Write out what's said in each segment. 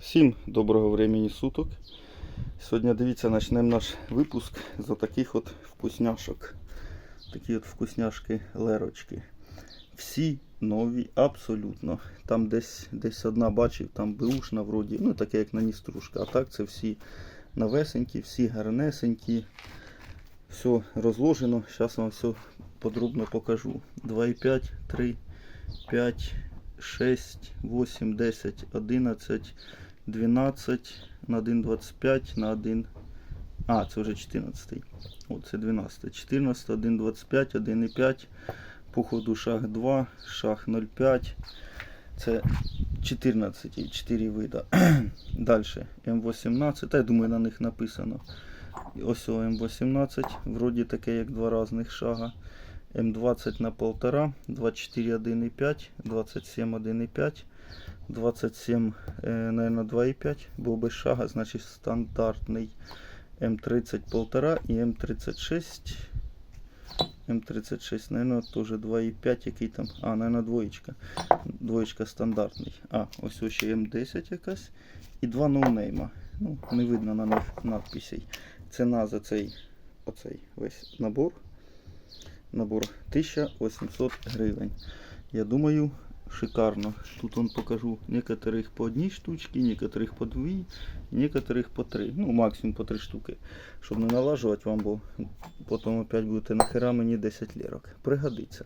Всім доброго времени суток. Сьогодні дивіться, почнемо наш випуск з таких от вкусняшок. Такі от вкусняшки лерочки. Всі нові, абсолютно. Там десь десь одна бачив, там беушна вроді, ну таке як на ніструшка. А так це всі новесенькі, всі гарнесенькі. Все розложено. Зараз вам все подробно покажу. 2,5, 3, 5, 6, 8, 10, 11, 12 на 1,25 на 1. А, це вже 14. От це 12. 14, 1,25, 1,5. По ходу шаг 2, шаг 0,5. Це 14, 4 вида. Далі М18, та я думаю на них написано. Ось М18, вроді таке як два різних шага. М20 на 1,5, 24 1,5, 27 1,5, 27, е, наверное, 2,5, бо без шага, значить стандартний М30 1,5 і М36. М36, наверное, теж 2,5, який там. А, наверное, двоєчка. Двоєчка стандартний. А, ось ось ще М10 якась. І два ноунейма. Ну, не видно на них надписей. Ціна за цей оцей весь набор. Набор 1800 гривень. Я думаю, шикарно. Тут он покажу некоторых по одній штучці, некоторых по дві, некоторых по три. Ну, максимум по три штуки. Щоб не налажувати вам, бо потім опять будете нахера мені 10 лірок. Пригодиться.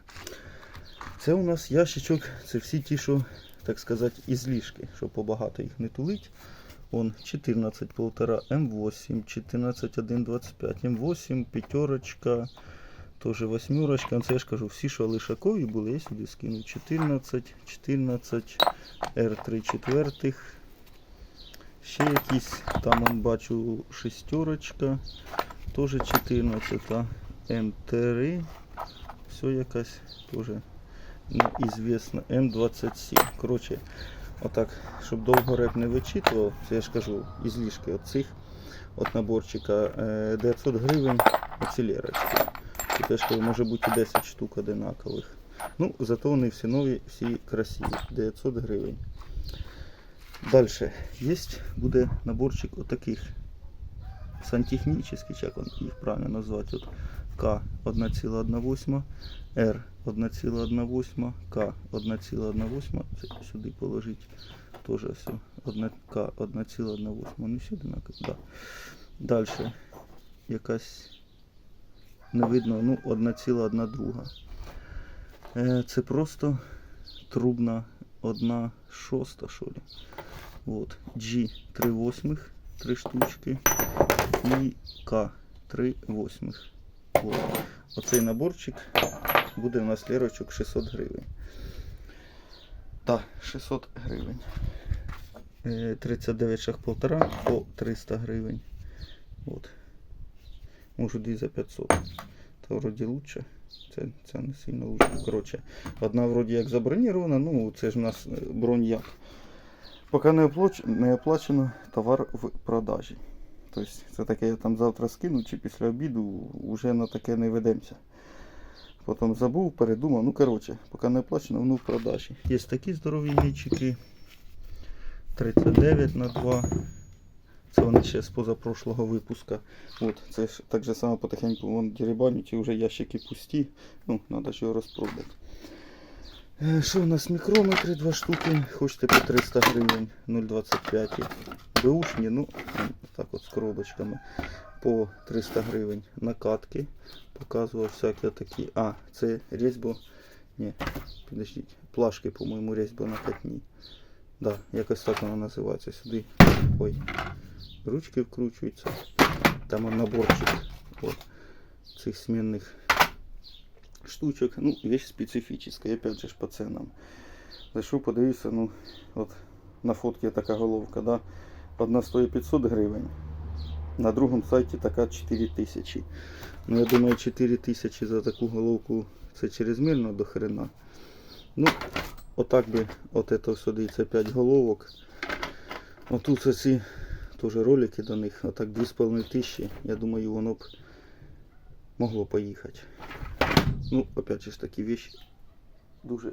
Це у нас ящичок, це всі ті, що, так сказати, ізлішки, щоб побагато їх не тулить. Он 14 полтора М8, 14 1,25 М8, пятерочка, Тоже восьмерочка, це я ж кажу, всі, що лишакові були, я сюди скину 14, 14, R3 четвертих. Ще якісь, там он бачу шестерочка, теж 14, М3, все якась теж неізвісна, М27. Коротше, отак, щоб довго реп не вичитував, це я ж кажу, ізлішки от цих, от наборчика е, 900 гривень оці Тут теж може бути 10 штук одинакових. Ну, зато вони всі нові, всі красиві. 900 гривень. Далі. Є буде наборчик отаких сантехнічних, як їх правильно назвати. От К 1,18, Р 1,18, К 1,18. Це сюди положити. Теж все. К 1,18. Не всі одинакові. Да. Далі. Якась не видно, ну, одна ціла, одна друга. Е, Це просто трубна одна шоста, що ли. От. G 3 восьмих, 3 штучки. І К 3 восьмих. От. Оцей наборчик буде у нас лірочок 600 гривень. Так, 600 гривень. Е, 39 шаг полтора по 300 гривень. От. Можу дві за 500. Та вроді лучше. Це, це не сильно лучше. Коротше, одна вроді як забронірована, ну це ж у нас е, бронь як. Поки не, оплач... не оплачено товар в продажі. Тобто це таке я там завтра скину чи після обіду вже на таке не ведемося. Потім забув, передумав. Ну коротше, поки не оплачено, воно в продажі. Є такі здорові яйчики. 39 на 2. Це вони ще з позапрошлого випуска. От, це ж так же само потихеньку вон дерибанять і вже ящики пусті. Ну, треба ж його розпродати. Е, Що у нас мікрометри, два штуки, хочете по 300 гривень, 0,25. Беушні, ну, так от з коробочками. По 300 гривень. Накатки. Показував всякі такі. А, це різьбо. Ні, підождіть. Плашки, по-моєму, різьбо накатні. Да, якось так воно називається. Сюди. Ой. Ручки вкручуються. Там наборчик от, цих сменных штучок. Ну, вещь специфическая, опять же по ценам. Зайшов, подивився, ну, от на фотці така головка, да? Одна стоїть 500 гривень. На другому сайті така 4000. Ну, я думаю, 4000 за таку головку це чрезмірно до хрена. Ну, отак би, от это сюди, це 5 головок. Отут оці теж ролики до них, отак 2,5 тисячі. Я думаю, воно б могло поїхати. Ну, опять же ж такі вещи дуже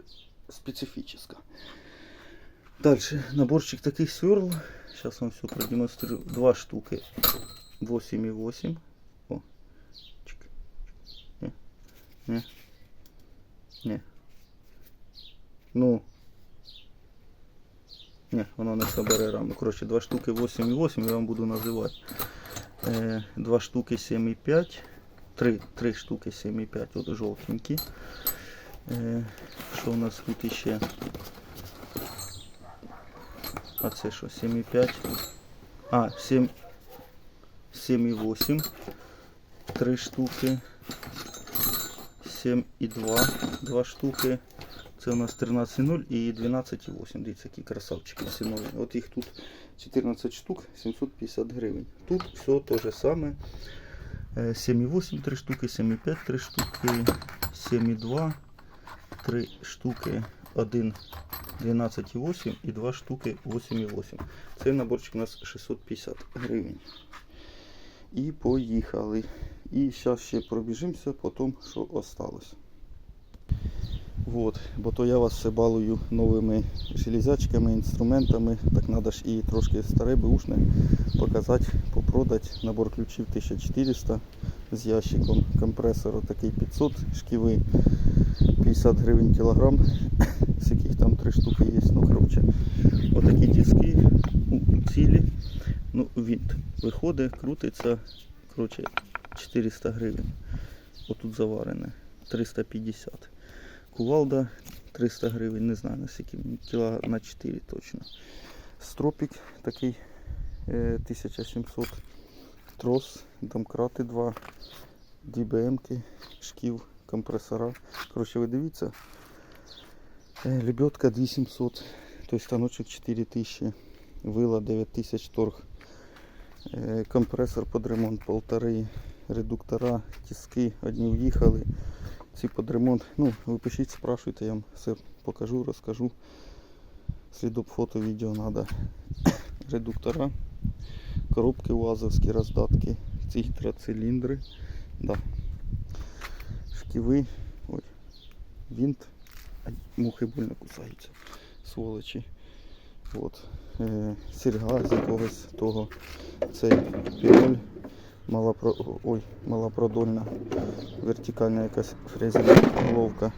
специфічна. Далі, наборчик таких сверл. Сейчас вам все продемонстрирую. Два штуки. 8,8. О. Чик. Не. Не. Не. Ну. Ні, воно не собере раму. Коротше, два штуки 8,8 я вам буду називати. Е, два штуки 7,5. Три, три штуки 7,5, от жовтенькі. Е, що у нас тут іще? А це що, 7,5? А, 7, 7,8. Три штуки. 7,2. Два штуки. Це у нас 13,0 і 12,8. Дивіться, які красавчики всі нові. От їх тут 14 штук, 750 гривень. Тут все те же саме. Е, 7,8 3 штуки, 7,5 3 штуки, 7,2 3 штуки, 1 12,8 і 2 штуки 8,8. Цей наборчик у нас 650 гривень. І поїхали. І зараз ще пробіжимося по тому, що осталось. Вот, бо то я вас все балую новими железячками, інструментами. Так треба ж і трошки старе бушне показати, попродати. Набор ключів 1400 з ящиком. Компресор такий 500 шківи, 50 гривень кілограм, з яких там три штуки є. Ну, коротше, отакі тиски у цілі. Ну, винт виходить, крутиться. Коротше, 400 гривень. Отут заварене. 350. Кувалда 300 гривень, не знаю наскільки, кіла на 4 точно. Стропік такий е, 1700. Трос, домкрати 2, ДБМки, шків, компресора. Коротше, ви дивіться. Е, Лебедка 2700, тобто станочок 4000, вила 9000 торг. Е, Компресор під ремонт полтори, редуктора, тиски, одні в'їхали. Ці під ремонт. Ну, ви пишіть, спрашуйте, я вам все покажу, розкажу. Слідок фото, відео треба. Редуктора, коробки УАЗовські роздатки, ці гідроциліндри. Да. Шківи. Ой. Винт. Мухи больно кусаються. Сволочі. От. Е, серга з якогось того. Цей піроль. Малопро... Ой, малопродольна вертикальна якась фрезерна головка.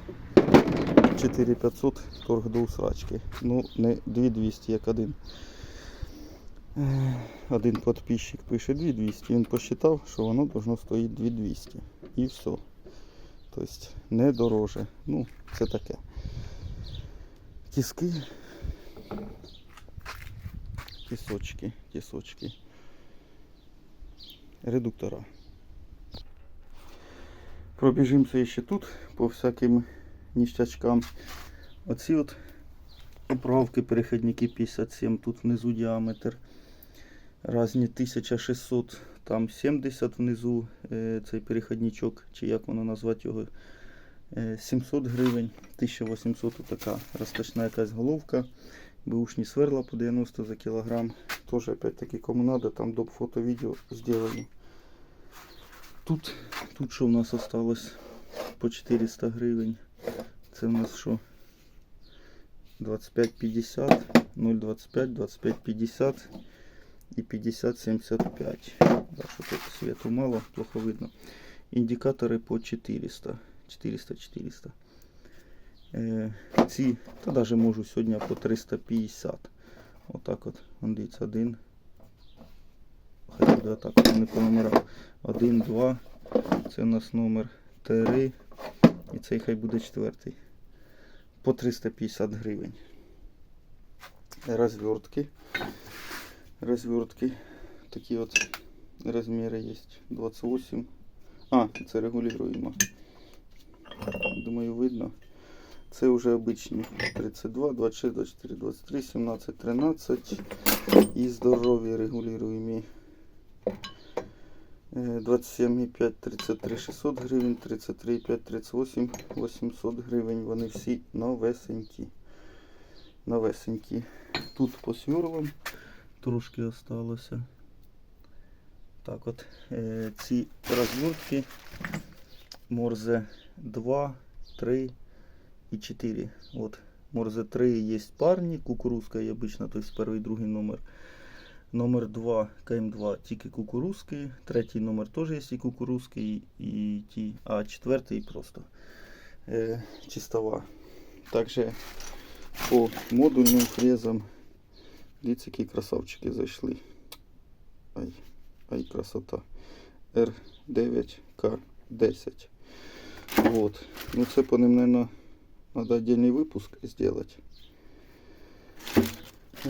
4500 торг до усрачки. Ну, не 2200, як один. Один підписчик пише 2200. Він посчитав, що воно должно стоїти 2200. І все. Тобто не дороже. Ну, це таке. Тиски. Тісочки, тісочки. Редуктора. Пробіжимося ще тут по всяким ніштячкам. Оці от оправки, перехідники 57, тут внизу діаметр. Разні 1600, там 70 внизу е, цей перехідничок, чи як воно назвати його. е, 700 гривень, 1800 така розташна якась головка. Бушні сверла по 90 за кілограм. Тоже опять таки кому надо, там доп фото відео сделаю. Тут, тут що в нас осталось по 400 гривень. Це в нас що? 25,50, 0,25, 25,50 і 50,75. Да, що тут світу мало, плохо видно. Індикатори по 400. 400-400. Е, ці, та навіть можу сьогодні по 350. Отак от, дивіться, один. Хай буде отак, от, не по номерам. Один, два. Це у нас номер 3. І цей хай буде четвертий. По 350 гривень. Розвертки. Розвертки. Такі от розміри є. 28. А, це регулюємо. Думаю, видно. Це вже обичні 32, 26, 24, 23, 17, 13 і здорові регулюємі. Е, 27,5, 33, 600 гривень, 33,5, 38, 800 гривень. Вони всі новесенькі. Новесенькі. Тут по сверлам трошки осталося. Так от, е, ці розвертки Морзе 2, 3 и 4. Вот. Морзе 3 есть парни, кукурузка и обычно, то есть первый и номер. Номер 2 КМ2 тільки кукурузки. Третій номер теж є і кукурузки, і ті, а четвертий просто е, чистова. Також по модульним фрезам. Дивіться, які красавчики зайшли. Ай, ай, красота. R9K10. Вот. Ну це по ним, наверное, надо отдельный выпуск сделать. Е,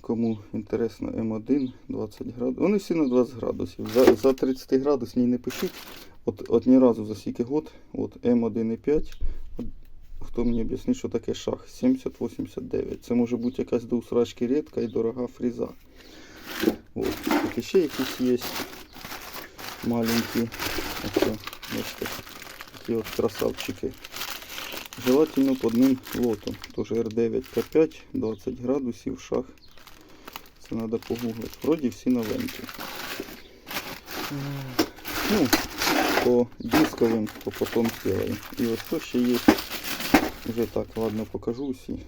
Кому інтересно М1 20 градусів. Вони всі на 20 градусів. За, за 30 градусній не пишіть. От, от ні разу за скільки год. От М1,5. От, хто мені об'яснить, що таке шах? 70-89. Це може бути якась до усрачки рідка і дорога фріза. От. Тут ще якісь є маленькі. Ось, бачите, такі от красавчики. Желательно под ним лотом. Тоже R9К5, 20 градусів, шах. Це треба погуглити. Вроді всі новенькі. Ну, по дисковим, по потом сделаем. І ось то ще є. Вже так, ладно, покажу всі.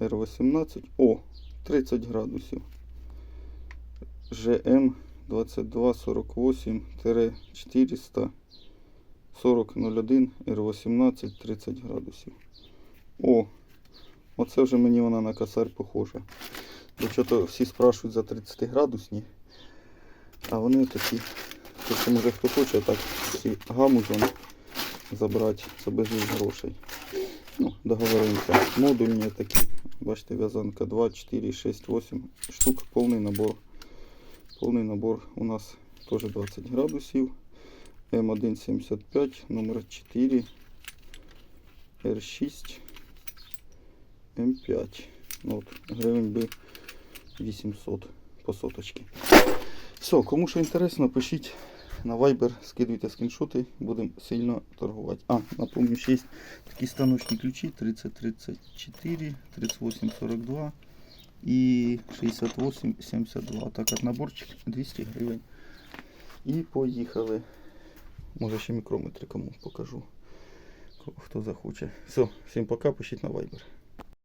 R18. О, 30 градусів. GM 2248 400 4001 R18 30 градусів. О, оце вже мені вона на косарь похожа. Чого всі спрашують за 30 градусні, а вони такі. Тобто, може хто хоче так всі гамузом забрати, це без грошей. Ну, договоримося. Модульні такі. Бачите, в'язанка 2, 4, 6, 8 штук, повний набор. Повний набор у нас теж 20 градусів. М175, номер 4, Р6, М5. Ну, от, гривень би 800 по соточці. Все, кому що інтересно, пишіть на Viber, скидуйте скріншоти, будемо сильно торгувати. А, напомню, ще є такі станочні ключі 3034, 3842 і 6872. Так, от наборчик 200 гривень. І поїхали. Може ще мікрометри кому покажу. Хто захоче. Все, всім пока, пишіть на Viber.